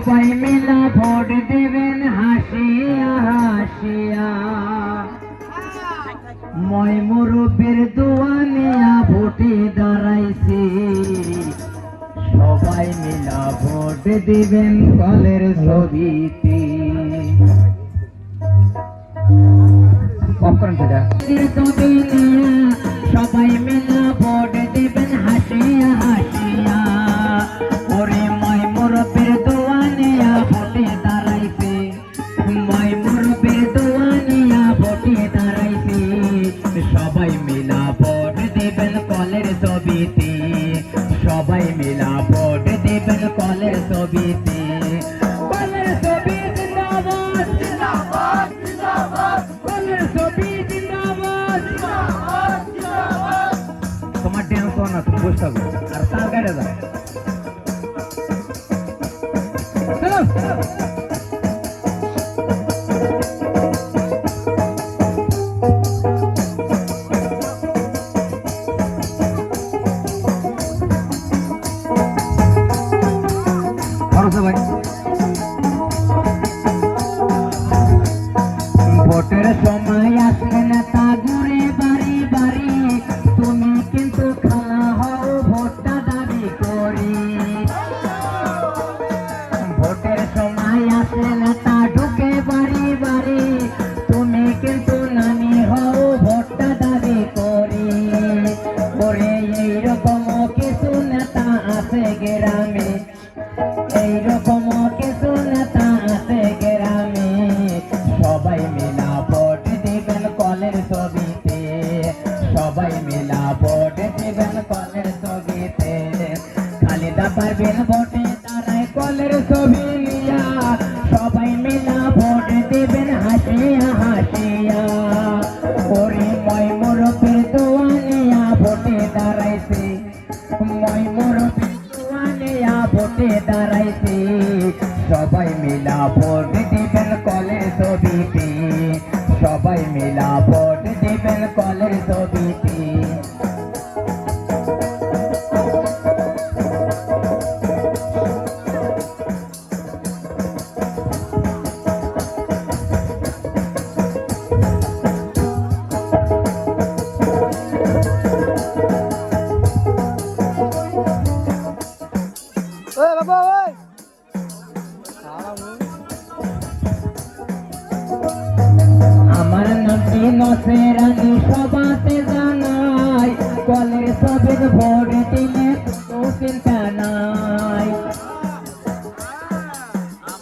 সবাই মিলা ভোট দেবেন হাসিয়া হাসিয়া। মই মুরব্বীর দোয়া নিয়া ভোটে দাঁড়াইছি। সবাই মিলা ভোট দিবেন কলের ছবিতে। সবাই মিলা সবাই মিলা ভোট দিবেন কলের ছবিতে। সবাই মিলা ভোট দিবেন কলের ছবিতে। তোমার টেনশন তুমি বুঝতে আর তার গাড়ি যাও ভাই সবাই মিলা ভোট দিবেন কলের ছবিতে। খালিদা পারবেন ভোটে, তারাই কলের ছবি সবাই মিলা ভোট দিবেন হাসিয়া হাসিয়া। ওরে মই মুরব্বীর দোয়া নিয়া ভোটে দাঁড়াইছে। মই মুরব্বীর দোয়া নিয়া ভোটে দাঁড়াইছে। সবাই মিলা ভোট দিবেন কলের ছবিতে। সবাই মিলা ভোট দিবেন কলের আমার নামটি নসেরানি সবাতে জানাই কলের সবের ভোট দিনে তো চিন্তা নাই।